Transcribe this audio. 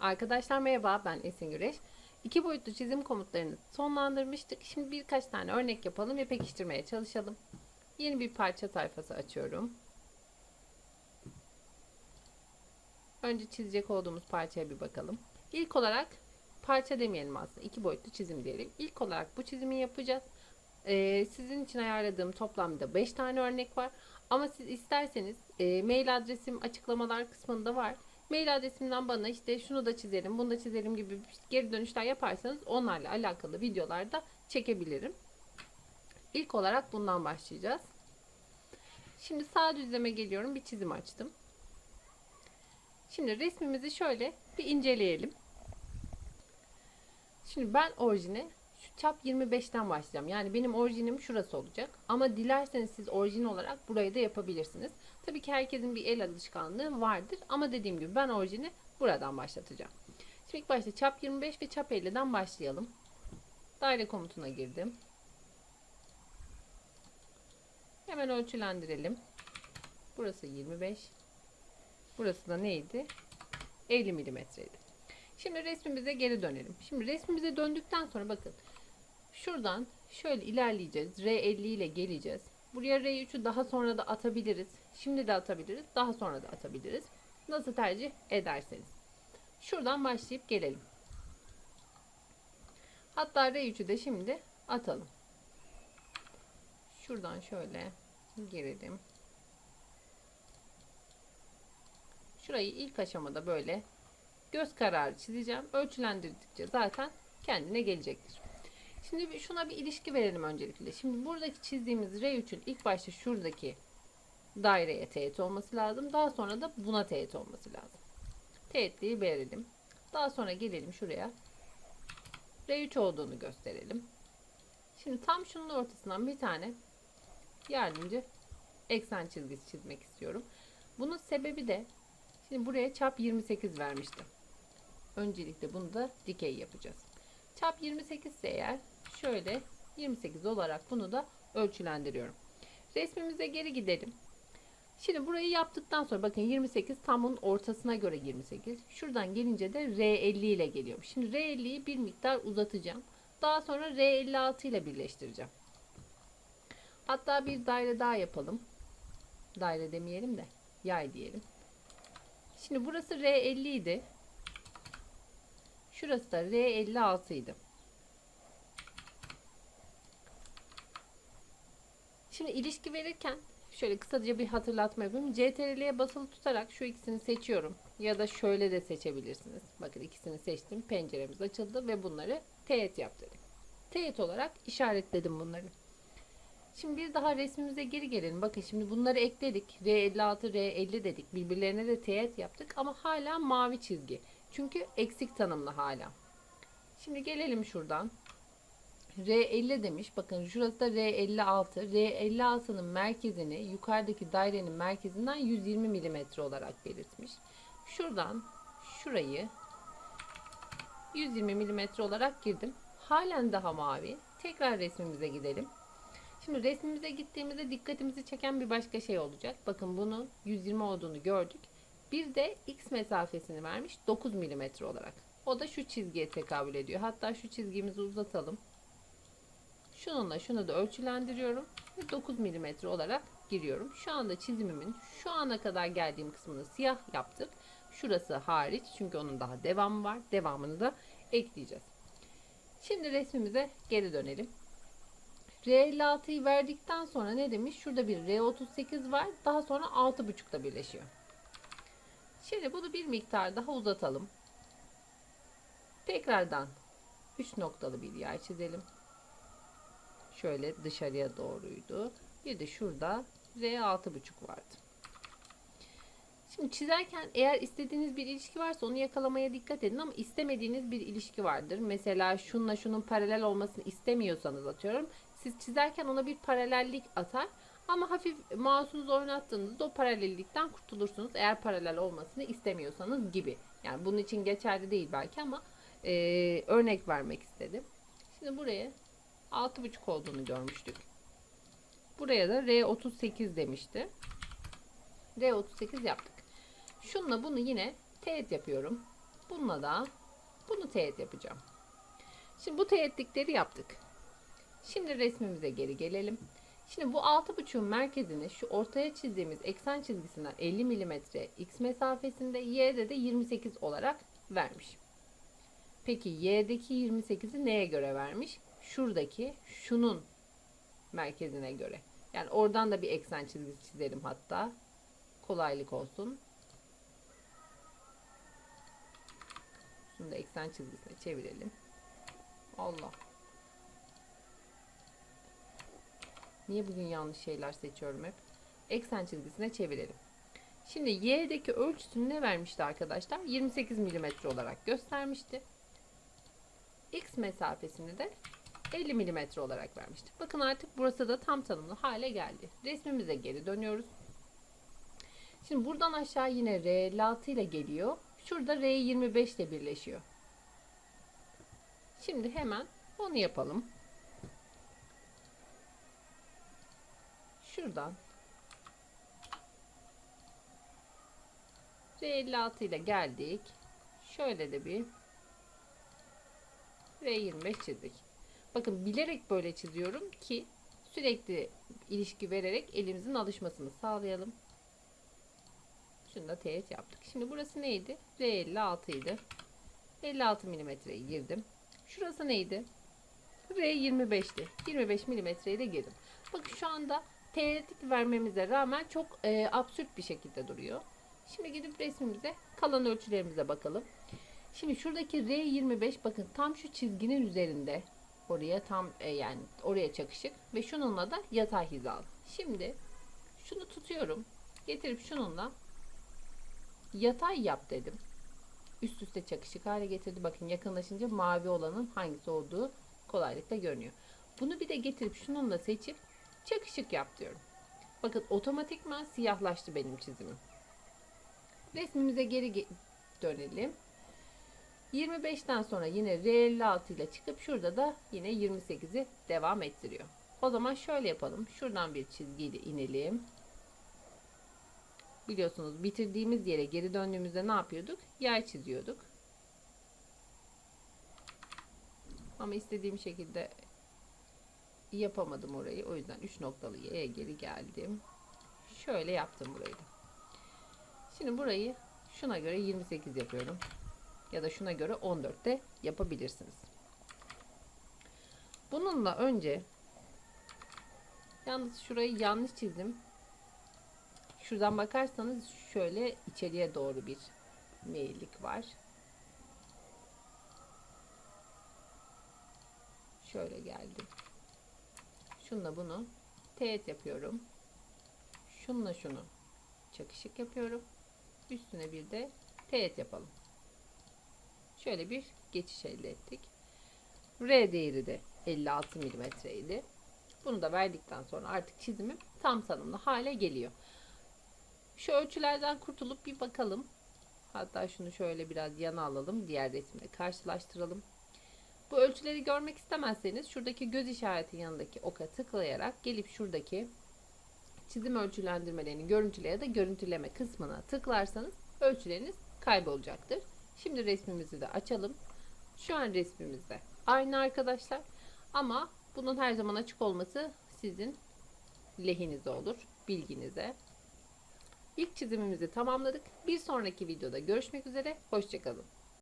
Arkadaşlar merhaba ben Esin Güreş. İki boyutlu çizim komutlarını sonlandırmıştık. Şimdi birkaç tane örnek yapalım ve pekiştirmeye çalışalım. Yeni bir parça sayfası açıyorum. Önce çizecek olduğumuz parçaya bir bakalım. İlk olarak parça demeyelim aslında. iki boyutlu çizim diyelim. İlk olarak bu çizimi yapacağız. Ee, sizin için ayarladığım toplamda 5 tane örnek var. Ama siz isterseniz e, mail adresim açıklamalar kısmında var. Mail adresimden bana işte şunu da çizelim, bunu da çizelim gibi geri dönüşler yaparsanız onlarla alakalı videolar da çekebilirim. İlk olarak bundan başlayacağız. Şimdi sağ düzleme geliyorum. Bir çizim açtım. Şimdi resmimizi şöyle bir inceleyelim. Şimdi ben orijine çap 25'ten başlayacağım. Yani benim orijinim şurası olacak. Ama dilerseniz siz orijin olarak burayı da yapabilirsiniz. Tabii ki herkesin bir el alışkanlığı vardır. Ama dediğim gibi ben orijini buradan başlatacağım. Şimdi ilk başta çap 25 ve çap 50'den başlayalım. Daire komutuna girdim. Hemen ölçülendirelim. Burası 25. Burası da neydi? 50 milimetreydi. Şimdi resmimize geri dönelim. Şimdi resmimize döndükten sonra bakın. Şuradan şöyle ilerleyeceğiz. R50 ile geleceğiz. Buraya R3'ü daha sonra da atabiliriz. Şimdi de atabiliriz. Daha sonra da atabiliriz. Nasıl tercih ederseniz. Şuradan başlayıp gelelim. Hatta R3'ü de şimdi atalım. Şuradan şöyle girelim. Şurayı ilk aşamada böyle göz kararı çizeceğim. Ölçülendirdikçe zaten kendine gelecektir. Şimdi şuna bir ilişki verelim öncelikle. Şimdi buradaki çizdiğimiz R3'ün ilk başta şuradaki daireye teğet olması lazım. Daha sonra da buna teğet olması lazım. Teğetliği verelim. Daha sonra gelelim şuraya. R3 olduğunu gösterelim. Şimdi tam şunun ortasından bir tane yardımcı eksen çizgisi çizmek istiyorum. Bunun sebebi de şimdi buraya çap 28 vermiştim. Öncelikle bunu da dikey yapacağız. Çap 28 ise eğer şöyle 28 olarak bunu da ölçülendiriyorum. Resmimize geri gidelim. Şimdi burayı yaptıktan sonra bakın 28 tam bunun ortasına göre 28. Şuradan gelince de R50 ile geliyorum. Şimdi R50'yi bir miktar uzatacağım. Daha sonra R56 ile birleştireceğim. Hatta bir daire daha yapalım. Daire demeyelim de yay diyelim. Şimdi burası R50 idi. Şurası da R56 idi. Şimdi ilişki verirken şöyle kısaca bir hatırlatma yapayım. CTRL'ye basılı tutarak şu ikisini seçiyorum. Ya da şöyle de seçebilirsiniz. Bakın ikisini seçtim. Penceremiz açıldı ve bunları teğet yaptırdım. Teğet olarak işaretledim bunları. Şimdi bir daha resmimize geri gelelim. Bakın şimdi bunları ekledik. R56, R50 dedik. Birbirlerine de teğet yaptık ama hala mavi çizgi. Çünkü eksik tanımlı hala. Şimdi gelelim şuradan. R50 demiş. Bakın şurası da R56. R56'nın merkezini yukarıdaki dairenin merkezinden 120 mm olarak belirtmiş. Şuradan şurayı 120 mm olarak girdim. Halen daha mavi. Tekrar resmimize gidelim. Şimdi resmimize gittiğimizde dikkatimizi çeken bir başka şey olacak. Bakın bunun 120 olduğunu gördük. Bir de x mesafesini vermiş 9 mm olarak. O da şu çizgiye tekabül ediyor. Hatta şu çizgimizi uzatalım. Şununla şunu da ölçülendiriyorum. Ve 9 mm olarak giriyorum. Şu anda çizimimin şu ana kadar geldiğim kısmını siyah yaptık. Şurası hariç çünkü onun daha devamı var. Devamını da ekleyeceğiz. Şimdi resmimize geri dönelim. R56'yı verdikten sonra ne demiş? Şurada bir R38 var. Daha sonra 6.5'da birleşiyor. Şimdi bunu bir miktar daha uzatalım. Tekrardan 3 noktalı bir yer çizelim. Şöyle dışarıya doğruydu. Bir de şurada R6.5 vardı. Şimdi çizerken eğer istediğiniz bir ilişki varsa onu yakalamaya dikkat edin ama istemediğiniz bir ilişki vardır. Mesela şunla şunun paralel olmasını istemiyorsanız atıyorum. Siz çizerken ona bir paralellik atar. Ama hafif mouse'unuzu oynattığınızda o paralellikten kurtulursunuz. Eğer paralel olmasını istemiyorsanız gibi. Yani bunun için geçerli değil belki ama e, örnek vermek istedim. Şimdi buraya 6.5 olduğunu görmüştük. Buraya da R38 demişti. R38 yaptık. Şunla bunu yine teğet yapıyorum. Bununla da bunu teğet yapacağım. Şimdi bu teğetlikleri yaptık. Şimdi resmimize geri gelelim. Şimdi bu 6.5'un merkezini şu ortaya çizdiğimiz eksen çizgisinden 50 mm x mesafesinde y'de de 28 olarak vermiş. Peki y'deki 28'i neye göre vermiş? Şuradaki şunun merkezine göre. Yani oradan da bir eksen çizgisi çizelim hatta. Kolaylık olsun. Şunu da eksen çizgisine çevirelim. Allah. Niye bugün yanlış şeyler seçiyorum hep? Eksen çizgisine çevirelim. Şimdi y'deki ölçüsünü ne vermişti arkadaşlar? 28 mm olarak göstermişti. X mesafesini de 50 mm olarak vermişti. Bakın artık burası da tam tanımlı hale geldi. Resmimize geri dönüyoruz. Şimdi buradan aşağı yine R56 ile geliyor. Şurada R25 ile birleşiyor. Şimdi hemen onu yapalım. Şuradan R56 ile geldik. Şöyle de bir R25 çizdik. Bakın bilerek böyle çiziyorum ki sürekli ilişki vererek elimizin alışmasını sağlayalım. Şunu da teğet yaptık. Şimdi burası neydi? R56 idi. 56 milimetreye girdim. Şurası neydi? R25'ti. 25 milimetreye de girdim. Bakın şu anda teğetlik vermemize rağmen çok e, absürt bir şekilde duruyor. Şimdi gidip resmimize kalan ölçülerimize bakalım. Şimdi şuradaki R25 bakın tam şu çizginin üzerinde oraya tam e, yani oraya çakışık ve şununla da yatay hizalı. Şimdi şunu tutuyorum. Getirip şununla yatay yap dedim. Üst üste çakışık hale getirdi. Bakın yakınlaşınca mavi olanın hangisi olduğu kolaylıkla görünüyor. Bunu bir de getirip şununla seçip çakışık yap diyorum. Bakın otomatikman siyahlaştı benim çizimim. Resmimize geri ge- dönelim. 25'ten sonra yine R56 ile çıkıp şurada da yine 28'i devam ettiriyor. O zaman şöyle yapalım. Şuradan bir çizgiyle inelim. Biliyorsunuz bitirdiğimiz yere geri döndüğümüzde ne yapıyorduk? Yay çiziyorduk. Ama istediğim şekilde yapamadım orayı. O yüzden 3 noktalı y'ye geri geldim. Şöyle yaptım burayı da. Şimdi burayı şuna göre 28 yapıyorum. Ya da şuna göre 14 de yapabilirsiniz. Bununla önce yalnız şurayı yanlış çizdim. Şuradan bakarsanız şöyle içeriye doğru bir meyillik var. Şöyle geldim. Şunla bunu teğet yapıyorum. Şunla şunu çakışık yapıyorum. Üstüne bir de teğet yapalım. Şöyle bir geçiş elde ettik. R değeri de 56 mm idi. Bunu da verdikten sonra artık çizimim tam tanımlı hale geliyor. Şu ölçülerden kurtulup bir bakalım. Hatta şunu şöyle biraz yana alalım. Diğer resimle karşılaştıralım. Bu ölçüleri görmek istemezseniz şuradaki göz işareti yanındaki oka tıklayarak gelip şuradaki çizim ölçülendirmelerini görüntüle ya da görüntüleme kısmına tıklarsanız ölçüleriniz kaybolacaktır. Şimdi resmimizi de açalım. Şu an resmimizde aynı arkadaşlar. Ama bunun her zaman açık olması sizin lehinize olur. Bilginize. İlk çizimimizi tamamladık. Bir sonraki videoda görüşmek üzere. Hoşçakalın.